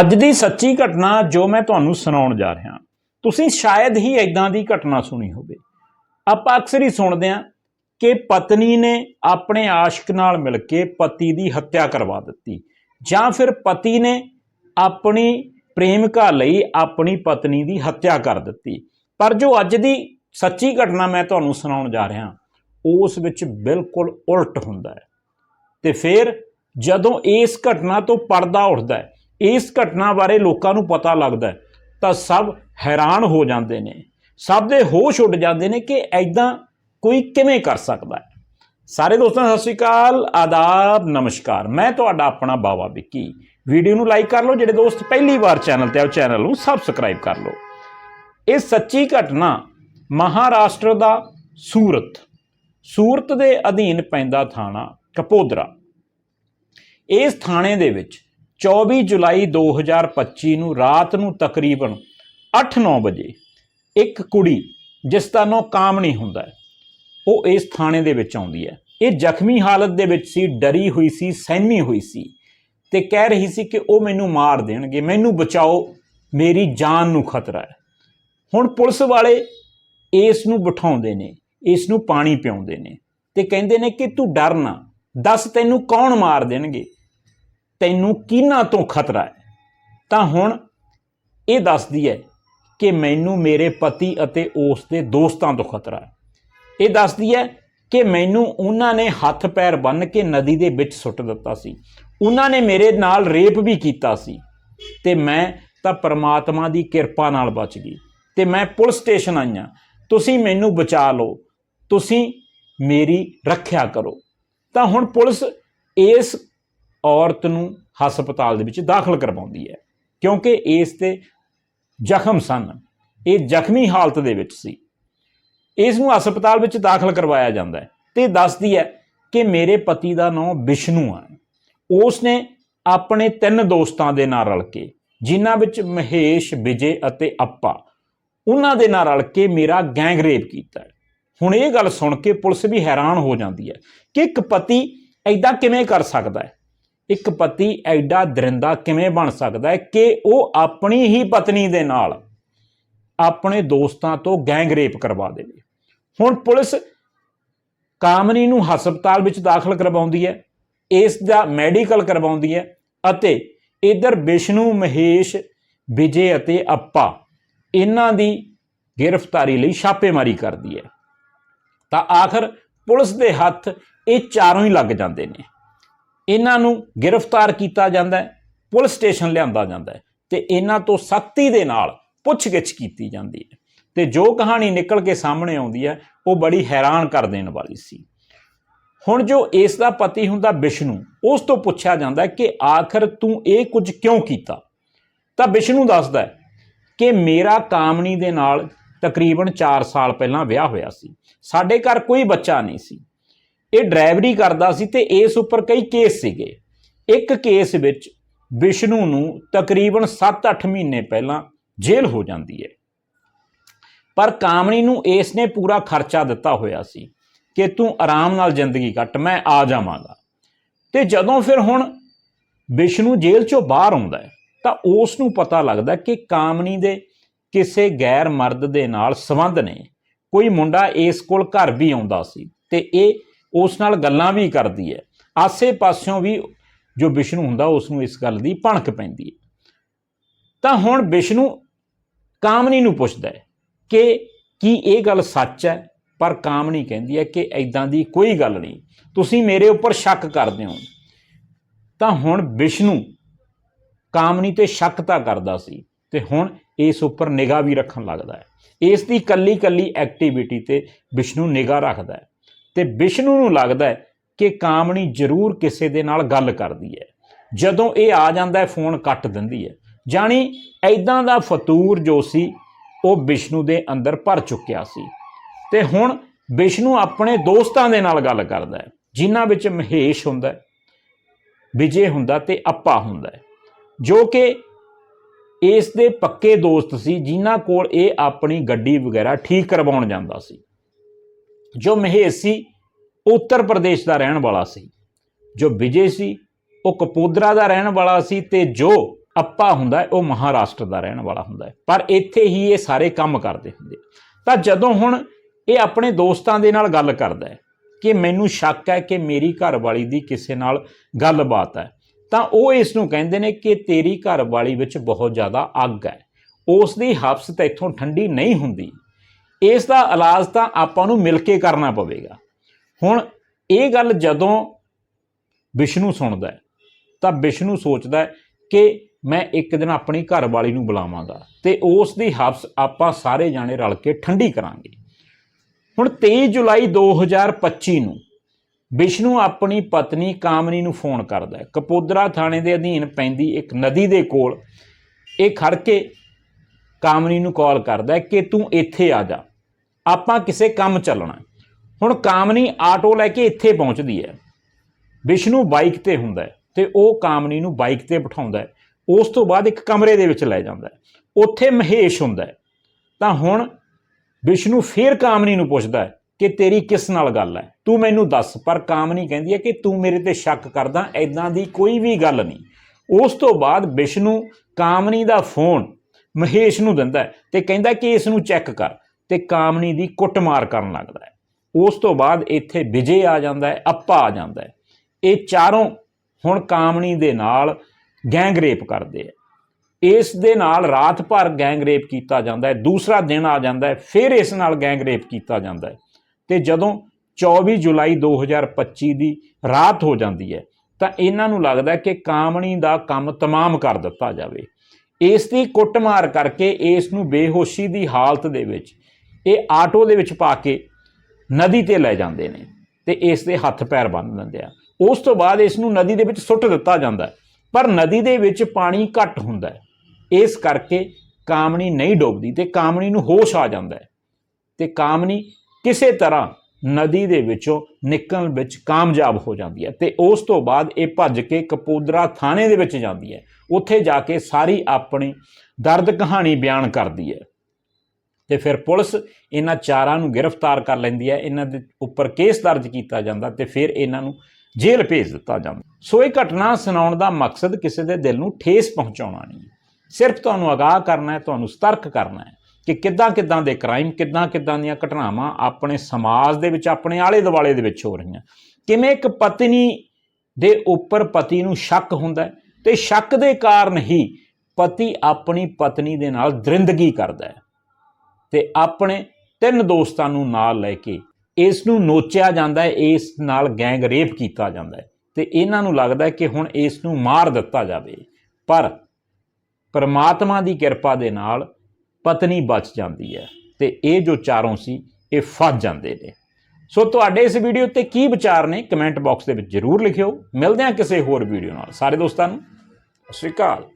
ਅੱਜ ਦੀ ਸੱਚੀ ਘਟਨਾ ਜੋ ਮੈਂ ਤੁਹਾਨੂੰ ਸੁਣਾਉਣ ਜਾ ਰਿਹਾ। ਤੁਸੀਂ ਸ਼ਾਇਦ ਹੀ ਐਦਾਂ ਦੀ ਘਟਨਾ ਸੁਣੀ ਹੋਵੇ। ਆਪਾਂ ਅਕਸਰ ਹੀ ਸੁਣਦੇ ਹਾਂ ਕਿ ਪਤਨੀ ਨੇ ਆਪਣੇ ਆਸ਼ਿਕ ਨਾਲ ਮਿਲ ਕੇ ਪਤੀ ਦੀ ਹੱਤਿਆ ਕਰਵਾ ਦਿੱਤੀ। ਜਾਂ ਫਿਰ ਪਤੀ ਨੇ ਆਪਣੀ ਪ੍ਰੇਮਿਕਾ ਲਈ ਆਪਣੀ ਪਤਨੀ ਦੀ ਹੱਤਿਆ ਕਰ ਦਿੱਤੀ। ਪਰ ਜੋ ਅੱਜ ਦੀ ਸੱਚੀ ਘਟਨਾ ਮੈਂ ਤੁਹਾਨੂੰ ਸੁਣਾਉਣ ਜਾ ਰਿਹਾ, ਉਸ ਵਿੱਚ ਬਿਲਕੁਲ ਉਲਟ ਹੁੰਦਾ ਹੈ। ਤੇ ਫਿਰ ਜਦੋਂ ਇਸ ਘਟਨਾ ਤੋਂ ਪਰਦਾ ਉੱਠਦਾ ਹੈ ਇਸ ਘਟਨਾ ਬਾਰੇ ਲੋਕਾਂ ਨੂੰ ਪਤਾ ਲੱਗਦਾ ਤਾਂ ਸਭ ਹੈਰਾਨ ਹੋ ਜਾਂਦੇ ਨੇ। ਸਭ ਦੇ ਹੋਸ਼ ਉੱਡ ਜਾਂਦੇ ਨੇ ਕਿ ਐਦਾਂ ਕੋਈ ਕਿਵੇਂ ਕਰ ਸਕਦਾ ਹੈ। ਸਾਰੇ ਦੋਸਤਾਂ, ਸਤਿ ਸ਼੍ਰੀ ਅਕਾਲ, ਆਦਾਬ, ਨਮਸਕਾਰ। ਮੈਂ ਤੁਹਾਡਾ ਆਪਣਾ ਬਾਵਾ ਵਿੱਕੀ। ਵੀਡੀਓ ਨੂੰ ਲਾਈਕ ਕਰ ਲਓ, ਜਿਹੜੇ ਦੋਸਤ ਪਹਿਲੀ ਵਾਰ ਚੈਨਲ ਤੇ ਆਓ ਚੈਨਲ ਨੂੰ ਸਬਸਕ੍ਰਾਈਬ ਕਰ ਲਓ। ਇਹ ਸੱਚੀ ਘਟਨਾ ਮਹਾਰਾਸ਼ਟਰ ਦਾ ਸੂਰਤ ਸੂਰਤ ਦੇ ਅਧੀਨ ਪੈਂਦਾ ਥਾਣਾ ਕਪੋਦਰਾ। ਇਸ ਥਾਣੇ ਦੇ ਵਿੱਚ 24 ਜੁਲਾਈ 2025 ਨੂੰ ਰਾਤ ਨੂੰ ਤਕਰੀਬਨ 8-9 ਵਜੇ ਇੱਕ ਕੁੜੀ, ਜਿਸ ਦਾ ਨਾਂ ਕਾਮਣੀ ਹੁੰਦਾ ਹੈ, ਉਹ ਇਸ ਥਾਣੇ ਦੇ ਵਿੱਚ ਆਉਂਦੀ ਹੈ। ਇਹ ਜ਼ਖਮੀ ਹਾਲਤ ਦੇ ਵਿੱਚ ਸੀ, ਡਰੀ ਹੋਈ ਸੀ, ਸਹਿਮੀ ਹੋਈ ਸੀ ਤੇ ਕਹਿ ਰਹੀ ਸੀ ਕਿ ਉਹ ਮੈਨੂੰ ਮਾਰ ਦੇਣਗੇ, ਮੈਨੂੰ ਬਚਾਓ, ਮੇਰੀ ਜਾਨ ਨੂੰ ਖਤਰਾ ਹੈ। ਹੁਣ ਪੁਲਿਸ ਵਾਲੇ ਇਸ ਨੂੰ ਬਿਠਾਉਂਦੇ ਨੇ, ਇਸ ਨੂੰ ਪਾਣੀ ਪਿਆਉਂਦੇ ਨੇ ਤੇ ਕਹਿੰਦੇ ਨੇ ਕਿ ਤੂੰ ਡਰ ਨਾ, ਦੱਸ ਤੈਨੂੰ ਕੌਣ ਮਾਰ ਦੇਣਗੇ? ਤੈਨੂੰ ਕਿਹਨਾਂ ਤੋਂ ਖਤਰਾ ਹੈ? ਤਾਂ ਹੁਣ ਇਹ ਦੱਸਦੀ ਹੈ ਕਿ ਮੈਨੂੰ ਮੇਰੇ ਪਤੀ ਅਤੇ ਉਸ ਦੇ ਦੋਸਤਾਂ ਤੋਂ ਖਤਰਾ ਹੈ। ਇਹ ਦੱਸਦੀ ਹੈ ਕਿ ਮੈਨੂੰ ਉਹਨਾਂ ਨੇ ਹੱਥ ਪੈਰ ਬੰਨ੍ਹ ਕੇ ਨਦੀ ਦੇ ਵਿੱਚ ਸੁੱਟ ਦਿੱਤਾ ਸੀ। ਉਹਨਾਂ ਨੇ ਮੇਰੇ ਨਾਲ ਰੇਪ ਵੀ ਕੀਤਾ ਸੀ ਤੇ ਮੈਂ ਤਾਂ ਪਰਮਾਤਮਾ ਦੀ ਕਿਰਪਾ ਨਾਲ ਬਚ ਗਈ। ਤੇ ਮੈਂ ਪੁਲਿਸ ਸਟੇਸ਼ਨ ਆਈਆਂ ਤੁਸੀਂ ਮੈਨੂੰ ਬਚਾ ਲਓ। ਤੁਸੀਂ ਮੇਰੀ ਰੱਖਿਆ ਕਰੋ। ਤਾਂ ਹੁਣ ਪੁਲਿਸ ਇਸ ਔਰਤ ਨੂੰ ਹਸਪਤਾਲ ਦੇ ਵਿੱਚ ਦਾਖਲ ਕਰਵਾਉਂਦੀ ਹੈ। ਕਿਉਂਕਿ ਇਸ ਤੇ ਜ਼ਖਮ ਸਨ। ਇਹ ਜ਼ਖਮੀ ਹਾਲਤ ਦੇ ਵਿੱਚ ਸੀ। ਇਸ ਨੂੰ ਹਸਪਤਾਲ ਵਿੱਚ ਦਾਖਲ ਕਰਵਾਇਆ ਜਾਂਦਾ ਹੈ ਤੇ ਦੱਸਦੀ ਹੈ ਕਿ ਮੇਰੇ ਪਤੀ ਦਾ ਨਾਮ ਵਿਸ਼ਨੂੰ ਆ ਉਸ ਨੇ ਆਪਣੇ ਤਿੰਨ ਦੋਸਤਾਂ ਦੇ ਨਾਲ ਰਲ ਕੇ, ਜਿਨ੍ਹਾਂ ਵਿੱਚ ਮਹੇਸ਼, ਵਿਜੇ ਅਤੇ ਅੱਪਾ, ਉਹਨਾਂ ਦੇ ਨਾਲ ਰਲ ਕੇ ਮੇਰਾ ਗੈਂਗ ਰੇਪ ਕੀਤਾ ਹੁਣ ਇਹ ਗੱਲ ਸੁਣ ਕੇ ਪੁਲਿਸ ਵੀ ਹੈਰਾਨ ਹੋ ਜਾਂਦੀ ਹੈ ਕਿ ਇੱਕ ਪਤੀ ਐਦਾਂ ਕਿਵੇਂ ਕਰ ਸਕਦਾ ਹੈ? ਇੱਕ ਪਤੀ ਐਡਾ ਦਰਿੰਦਾ ਕਿਵੇਂ ਬਣ ਸਕਦਾ ਹੈ ਕਿ ਉਹ ਆਪਣੀ ਹੀ ਪਤਨੀ ਦੇ ਨਾਲ ਆਪਣੇ ਦੋਸਤਾਂ ਤੋਂ ਗੈਂਗ ਰੇਪ ਕਰਵਾ ਦੇਵੇ? ਹੁਣ ਪੁਲਿਸ ਕਾਮਨੀ ਨੂੰ ਹਸਪਤਾਲ ਵਿੱਚ ਦਾਖਲ ਕਰਵਾਉਂਦੀ ਹੈ, ਇਸ ਦਾ ਮੈਡੀਕਲ ਕਰਵਾਉਂਦੀ ਹੈ ਅਤੇ ਇਧਰ ਵਿਸ਼ਨੂੰ, ਮਹੇਸ਼, ਵਿਜੇ ਅਤੇ ਅੱਪਾ ਇਹਨਾਂ ਦੀ ਗ੍ਰਿਫਤਾਰੀ ਲਈ ਛਾਪੇਮਾਰੀ ਕਰਦੀ ਹੈ। ਤਾਂ ਆਖਰ ਪੁਲਿਸ ਦੇ ਹੱਥ ਇਹ ਚਾਰੋਂ ਹੀ ਲੱਗ ਜਾਂਦੇ ਨੇ। ਇਹਨਾਂ ਨੂੰ ਗ੍ਰਿਫਤਾਰ ਕੀਤਾ ਜਾਂਦਾ ਹੈ, ਪੁਲਿਸ ਸਟੇਸ਼ਨ ਲਿਆਂਦਾ ਜਾਂਦਾ ਹੈ ਤੇ ਇਹਨਾਂ ਤੋਂ ਸਖਤੀ ਦੇ ਨਾਲ ਪੁੱਛਗਿੱਛ ਕੀਤੀ ਜਾਂਦੀ ਹੈ। ਤੇ ਜੋ ਕਹਾਣੀ ਨਿਕਲ ਕੇ ਸਾਹਮਣੇ ਆਉਂਦੀ ਹੈ, ਉਹ ਬੜੀ ਹੈਰਾਨ ਕਰ ਦੇਣ ਵਾਲੀ ਸੀ। ਹੁਣ ਜੋ ਇਸ ਦਾ ਪਤੀ ਹੁੰਦਾ ਵਿਸ਼ਨੂੰ ਉਸ ਤੋਂ ਪੁੱਛਿਆ ਜਾਂਦਾ ਕਿ ਆਖਰ ਤੂੰ ਇਹ ਕੁਝ ਕਿਉਂ ਕੀਤਾ? ਤਾਂ ਵਿਸ਼ਨੂੰ ਦੱਸਦਾ ਹੈ ਕਿ ਮੇਰਾ ਕਾਮਣੀ ਦੇ ਨਾਲ ਤਕਰੀਬਨ 4 ਸਾਲ ਪਹਿਲਾਂ ਵਿਆਹ ਹੋਇਆ ਸੀ। ਸਾਡੇ ਘਰ ਕੋਈ ਬੱਚਾ ਨਹੀਂ ਸੀ। ਇਹ ਡਰਾਈਵਰੀ ਕਰਦਾ ਸੀ ਤੇ ਇਸ ਉੱਪਰ ਕਈ ਕੇਸ ਸੀਗੇ। ਇੱਕ ਕੇਸ ਵਿੱਚ ਵਿਸ਼ਨੂੰ ਨੂੰ ਤਕਰੀਬਨ 7-8 ਮਹੀਨੇ ਪਹਿਲਾਂ ਜੇਲ੍ਹ ਹੋ ਜਾਂਦੀ ਹੈ। ਪਰ ਕਾਮਣੀ ਨੂੰ ਇਸ ਨੇ ਪੂਰਾ ਖਰਚਾ ਦਿੱਤਾ ਹੋਇਆ ਸੀ ਕਿ ਤੂੰ ਆਰਾਮ ਨਾਲ ਜ਼ਿੰਦਗੀ ਕੱਟ, ਮੈਂ ਆ ਜਾਵਾਂਗਾ। ਤੇ ਜਦੋਂ ਫਿਰ ਹੁਣ ਵਿਸ਼ਨੂੰ ਜੇਲ੍ਹ ਚੋਂ ਬਾਹਰ ਆਉਂਦਾ ਹੈ, ਤਾਂ ਉਸ ਨੂੰ ਪਤਾ ਲੱਗਦਾ ਕਿ ਕਾਮਣੀ ਦੇ ਕਿਸੇ ਗੈਰ ਮਰਦ ਦੇ ਨਾਲ ਸੰਬੰਧ ਨੇ। ਕੋਈ ਮੁੰਡਾ ਇਸ ਕੋਲ ਘਰ ਵੀ ਆਉਂਦਾ ਸੀ ਤੇ ਇਹ ਉਸ ਨਾਲ ਗੱਲਾਂ ਵੀ ਕਰਦੀ ਹੈ। ਆਸੇ-ਪਾਸਿਓਂ ਵੀ ਜੋ ਵਿਸ਼ਨੂੰ ਹੁੰਦਾ, ਉਸ ਨੂੰ ਇਸ ਗੱਲ ਦੀ ਭਣਕ ਪੈਂਦੀ ਹੈ। ਤਾਂ ਹੁਣ ਵਿਸ਼ਨੂੰ ਕਾਮਨੀ ਨੂੰ ਪੁੱਛਦਾ ਹੈ ਕਿ ਕੀ ਇਹ ਗੱਲ ਸੱਚ ਹੈ? ਪਰ ਕਾਮਨੀ ਕਹਿੰਦੀ ਹੈ ਕਿ ਐਦਾਂ ਦੀ ਕੋਈ ਗੱਲ ਨਹੀਂ। ਤੁਸੀਂ ਮੇਰੇ ਉੱਪਰ ਸ਼ੱਕ ਕਰਦੇ ਹੋ। ਤਾਂ ਹੁਣ ਵਿਸ਼ਨੂੰ ਕਾਮਨੀ ਤੇ ਸ਼ੱਕ ਤਾਂ ਕਰਦਾ ਸੀ ਤੇ ਹੁਣ ਇਸ ਉੱਪਰ ਨਿਗਾਹ ਵੀ ਰੱਖਣ ਲੱਗਦਾ ਹੈ। ਇਸ ਦੀ ਕੱਲੀ ਕੱਲੀ ਐਕਟੀਵਿਟੀ ਤੇ ਵਿਸ਼ਨੂੰ ਨਿਗਾਹ ਰੱਖਦਾ ਹੈ। ਤੇ ਵਿਸ਼ਨੂੰ ਨੂੰ ਲੱਗਦਾ ਹੈ ਕਿ ਕਾਮਣੀ ਜ਼ਰੂਰ ਕਿਸੇ ਦੇ ਨਾਲ ਗੱਲ ਕਰਦੀ ਹੈ। ਜਦੋਂ ਇਹ ਆ ਜਾਂਦਾ ਹੈ, ਫੋਨ ਕੱਟ ਦਿੰਦੀ ਹੈ। ਜਾਣੀ ਐਦਾਂ ਦਾ ਫਤੂਰ ਜੋ ਸੀ, ਉਹ ਵਿਸ਼ਨੂੰ ਦੇ ਅੰਦਰ ਭਰ ਚੁੱਕਿਆ ਸੀ। ਤੇ ਹੁਣ ਵਿਸ਼ਨੂੰ ਆਪਣੇ ਦੋਸਤਾਂ ਦੇ ਨਾਲ ਗੱਲ ਕਰਦਾ ਹੈ, ਜਿਨ੍ਹਾਂ ਵਿੱਚ ਮਹੇਸ਼ ਹੁੰਦਾ ਹੈ, ਵਿਜੇ ਹੁੰਦਾ ਤੇ ਅੱਪਾ ਹੁੰਦਾ ਹੈ। ਜੋ ਕਿ ਇਸ ਦੇ ਪੱਕੇ ਦੋਸਤ ਸੀ, ਜਿਨ੍ਹਾਂ ਕੋਲ ਇਹ ਆਪਣੀ ਗੱਡੀ ਵਗੈਰਾ ਠੀਕ ਕਰਵਾਉਣ ਜਾਂਦਾ ਸੀ। ਜੋ ਮਹੇਸ਼ ਸੀ ਉੱਤਰ ਪ੍ਰਦੇਸ਼ ਦਾ ਰਹਿਣ ਵਾਲਾ ਸੀ। ਜੋ ਵਿਜੇ ਸੀ, ਉਹ ਕਪੂਦਰਾ ਦਾ ਰਹਿਣ ਵਾਲਾ ਸੀ ਤੇ ਜੋ ਅੱਪਾ ਹੁੰਦਾ, ਉਹ ਮਹਾਰਾਸ਼ਟਰ ਦਾ ਰਹਿਣ ਵਾਲਾ ਹੁੰਦਾ ਪਰ ਇੱਥੇ ਹੀ ਇਹ ਸਾਰੇ ਕੰਮ ਕਰਦੇ ਹੁੰਦੇ ਤਾਂ ਜਦੋਂ ਹੁਣ ਇਹ ਆਪਣੇ ਦੋਸਤਾਂ ਦੇ ਨਾਲ ਗੱਲ ਕਰਦਾ ਹੈ ਕਿ ਮੈਨੂੰ ਸ਼ੱਕ ਹੈ ਕਿ ਮੇਰੀ ਘਰਵਾਲੀ ਦੀ ਕਿਸੇ ਨਾਲ ਗੱਲਬਾਤ ਹੈ, ਤਾਂ ਉਹ ਇਸ ਨੂੰ ਕਹਿੰਦੇ ਨੇ ਕਿ ਤੇਰੀ ਘਰਵਾਲੀ ਵਿੱਚ ਬਹੁਤ ਜ਼ਿਆਦਾ ਅੱਗ ਹੈ। ਉਸ ਦੀ ਹਫਸ ਤਾਂ ਇੱਥੋਂ ਠੰਡੀ ਨਹੀਂ ਹੁੰਦੀ। ਇਸ ਦਾ ਇਲਾਜ ਤਾਂ ਆਪਾਂ ਨੂੰ ਮਿਲ ਕੇ ਕਰਨਾ ਪਵੇਗਾ। ਹੁਣ ਇਹ ਗੱਲ ਜਦੋਂ ਵਿਸ਼ਨੂੰ ਸੁਣਦਾ ਹੈ, ਤਾਂ ਵਿਸ਼ਨੂੰ ਸੋਚਦਾ ਹੈ ਕਿ ਮੈਂ ਇੱਕ ਦਿਨ ਆਪਣੀ ਘਰਵਾਲੀ ਨੂੰ ਬੁਲਾਵਾਂਗਾ ਤੇ ਉਸ ਦੀ ਹਫਸ ਆਪਾਂ ਸਾਰੇ ਜਾਣੇ ਰਲ ਕੇ ਠੰਡੀ ਕਰਾਂਗੇ। ਹੁਣ 23 ਜੁਲਾਈ 2025 ਨੂੰ ਵਿਸ਼ਨੂੰ ਆਪਣੀ ਪਤਨੀ ਕਾਮਨੀ ਨੂੰ ਫੋਨ ਕਰਦਾ ਹੈ। ਕਪੋਦਰਾ ਥਾਣੇ ਦੇ ਅਧੀਨ ਪੈਂਦੀ ਇੱਕ ਨਦੀ ਦੇ ਕੋਲ ਇਹ ਖੜ ਕੇ ਕਾਮਨੀ ਨੂੰ ਕਾਲ ਕਰਦਾ ਹੈ ਕਿ ਤੂੰ ਇੱਥੇ ਆ ਜਾ। ਆਪਾਂ ਕਿਸੇ ਕੰਮ ਚੱਲਣਾ ਹੁਣ ਕਾਮਨੀ ਆਟੋ ਲੈ ਕੇ ਇੱਥੇ ਪਹੁੰਚਦੀ ਹੈ। ਵਿਸ਼ਨੂੰ ਬਾਈਕ ਤੇ ਹੁੰਦਾ ਹੈ ਤੇ ਉਹ ਕਾਮਨੀ ਨੂੰ ਬਾਈਕ ਤੇ ਬਿਠਾਉਂਦਾ ਹੈ। ਉਸ ਤੋਂ ਬਾਅਦ ਇੱਕ ਕਮਰੇ ਦੇ ਵਿੱਚ ਲੈ ਜਾਂਦਾ ਹੈ। ਉੱਥੇ ਮਹੇਸ਼ ਹੁੰਦਾ ਹੈ। ਤਾਂ ਹੁਣ ਵਿਸ਼ਨੂੰ ਫੇਰ ਕਾਮਨੀ ਨੂੰ ਪੁੱਛਦਾ ਹੈ ਕਿ ਤੇਰੀ ਕਿਸ ਨਾਲ ਗੱਲ ਹੈ? ਤੂੰ ਮੈਨੂੰ ਦੱਸ, ਪਰ ਕਾਮਨੀ ਕਹਿੰਦੀ ਹੈ ਕਿ ਤੂੰ ਮੇਰੇ ਤੇ ਸ਼ੱਕ ਕਰਦਾ ਐਦਾਂ ਦੀ ਕੋਈ ਵੀ ਗੱਲ ਨਹੀਂ। ਉਸ ਤੋਂ ਬਾਅਦ ਵਿਸ਼ਨੂੰ ਕਾਮਨੀ ਦਾ ਫੋਨ ਮਹੇਸ਼ ਨੂੰ ਦਿੰਦਾ ਹੈ ਤੇ ਕਹਿੰਦਾ ਕਿ ਇਸ ਨੂੰ ਚੈੱਕ ਕਰ। ਤੇ ਕਾਮਨੀ ਦੀ ਕੁੱਟਮਾਰ ਕਰਨ ਲੱਗਦਾ ਹੈ। ਉਸ ਤੋਂ ਬਾਅਦ ਇੱਥੇ ਵਿਜੇ ਆ ਜਾਂਦਾ ਹੈ, ਅੱਪਾ ਆ ਜਾਂਦਾ ਹੈ। ਇਹ ਚਾਰੋਂ ਹੁਣ ਕਾਮਣੀ ਦੇ ਨਾਲ ਗੈਂਗ ਰੇਪ ਕਰਦੇ ਆ ਇਸ ਦੇ ਨਾਲ ਰਾਤ ਭਰ ਗੈਂਗ ਰੇਪ ਕੀਤਾ ਜਾਂਦਾ ਹੈ, ਦੂਸਰਾ ਦਿਨ ਆ ਜਾਂਦਾ ਹੈ, ਫਿਰ ਇਸ ਨਾਲ ਗੈਂਗ ਰੇਪ ਕੀਤਾ ਜਾਂਦਾ ਹੈ। ਤੇ ਜਦੋਂ 24 ਜੁਲਾਈ 2025 ਦੀ ਰਾਤ ਹੋ ਜਾਂਦੀ ਹੈ, ਤਾਂ ਇਹਨਾਂ ਨੂੰ ਲੱਗਦਾ ਕਿ ਕਾਮਣੀ ਦਾ ਕੰਮ ਤਮਾਮ ਕਰ ਦਿੱਤਾ ਜਾਵੇ। ਇਸ ਦੀ ਕੁੱਟਮਾਰ ਕਰਕੇ ਇਸ ਨੂੰ ਬੇਹੋਸ਼ੀ ਦੀ ਹਾਲਤ ਦੇ ਵਿੱਚ ਇਹ ਆਟੋ ਦੇ ਵਿੱਚ ਪਾ ਕੇ ਨਦੀ ਤੇ ਲੈ ਜਾਂਦੇ ਨੇ ਤੇ ਇਸ ਦੇ ਹੱਥ ਪੈਰ ਬੰਨ੍ਹ ਦਿੰਦੇ ਆ। ਉਸ ਤੋਂ ਬਾਅਦ ਇਸ ਨੂੰ ਨਦੀ ਦੇ ਵਿੱਚ ਸੁੱਟ ਦਿੱਤਾ ਜਾਂਦਾ ਪਰ ਨਦੀ ਦੇ ਵਿੱਚ ਪਾਣੀ ਘੱਟ ਹੁੰਦਾ ਇਸ ਕਰਕੇ ਕਾਮਣੀ ਨਹੀਂ ਡੁੱਬਦੀ ਤੇ ਕਾਮਣੀ ਨੂੰ ਹੋਸ਼ ਆ ਜਾਂਦਾ ਹੈ। ਤੇ ਕਾਮਣੀ ਕਿਸੇ ਤਰ੍ਹਾਂ ਨਦੀ ਦੇ ਵਿੱਚੋਂ ਨਿਕਲਣ ਵਿੱਚ ਕਾਮਯਾਬ ਹੋ ਜਾਂਦੀ ਹੈ ਤੇ ਉਸ ਤੋਂ ਬਾਅਦ ਇਹ ਭੱਜ ਕੇ ਕਪੂਦਰਾ ਥਾਣੇ ਦੇ ਵਿੱਚ ਜਾਂਦੀ ਹੈ। ਉੱਥੇ ਜਾ ਕੇ ਸਾਰੀ ਆਪਣੀ ਦਰਦ ਕਹਾਣੀ ਬਿਆਨ ਕਰਦੀ ਹੈ। ਤੇ ਫਿਰ ਪੁਲਿਸ ਇਹਨਾਂ ਚਾਰਾਂ ਨੂੰ ਗ੍ਰਿਫਤਾਰ ਕਰ ਲੈਂਦੀ ਹੈ। ਇਹਨਾਂ ਦੇ ਉੱਪਰ ਕੇਸ ਦਰਜ ਕੀਤਾ ਜਾਂਦਾ ਤੇ ਫਿਰ ਇਹਨਾਂ ਨੂੰ ਜੇਲ੍ਹ ਭੇਜ ਦਿੱਤਾ ਜਾਂਦਾ। ਸੋ ਇਹ ਘਟਨਾ ਸੁਣਾਉਣ ਦਾ ਮਕਸਦ ਕਿਸੇ ਦੇ ਦਿਲ ਨੂੰ ਠੇਸ ਪਹੁੰਚਾਉਣਾ ਨਹੀਂ। ਸਿਰਫ ਤੁਹਾਨੂੰ ਅਗਾਹ ਕਰਨਾ ਹੈ, ਤੁਹਾਨੂੰ ਸਤਰਕ ਕਰਨਾ ਹੈ ਕਿ ਕਿੱਦਾਂ ਕਿੱਦਾਂ ਦੇ ਕ੍ਰਾਈਮ, ਕਿੱਦਾਂ ਕਿੱਦਾਂ ਦੀਆਂ ਘਟਨਾਵਾਂ ਆਪਣੇ ਸਮਾਜ ਦੇ ਵਿੱਚ, ਆਪਣੇ ਆਲੇ ਦੁਆਲੇ ਦੇ ਵਿੱਚ ਹੋ ਰਹੀਆਂ। ਕਿਵੇਂ ਇੱਕ ਪਤਨੀ ਦੇ ਉੱਪਰ ਪਤੀ ਨੂੰ ਸ਼ੱਕ ਹੁੰਦਾ ਹੈ ਤੇ ਸ਼ੱਕ ਦੇ ਕਾਰਨ ਹੀ ਪਤੀ ਆਪਣੀ ਪਤਨੀ ਦੇ ਨਾਲ ਦਰਿੰਦਗੀ ਕਰਦਾ ਹੈ। ਤੇ ਆਪਣੇ ਤਿੰਨ ਦੋਸਤਾਂ ਨੂੰ ਨਾਲ ਲੈ ਕੇ ਇਸ ਨੂੰ ਨੋਚਿਆ ਜਾਂਦਾ ਹੈ, ਇਸ ਨਾਲ ਗੈਂਗ ਰੇਪ ਕੀਤਾ ਜਾਂਦਾ ਹੈ। ਤੇ ਇਹਨਾਂ ਨੂੰ ਲੱਗਦਾ ਕਿ ਹੁਣ ਇਸ ਨੂੰ ਮਾਰ ਦਿੱਤਾ ਜਾਵੇ। ਪਰ ਪਰਮਾਤਮਾ ਦੀ ਕਿਰਪਾ ਦੇ ਨਾਲ ਪਤਨੀ ਬਚ ਜਾਂਦੀ ਹੈ ਤੇ ਇਹ ਜੋ ਚਾਰੋਂ ਸੀ, ਇਹ ਫਸ ਜਾਂਦੇ ਨੇ। ਸੋ ਤੁਹਾਡੇ ਇਸ ਵੀਡੀਓ ਤੇ ਕੀ ਵਿਚਾਰ ਨੇ, ਕਮੈਂਟ ਬਾਕਸ ਦੇ ਵਿੱਚ ਜਰੂਰ ਲਿਖਿਓ। ਮਿਲਦੇ ਹਾਂ ਕਿਸੇ ਹੋਰ ਵੀਡੀਓ ਨਾਲ। ਸਾਰੇ ਦੋਸਤਾਂ ਨੂੰ, ਸਤਿ ਸ਼੍ਰੀ ਅਕਾਲ।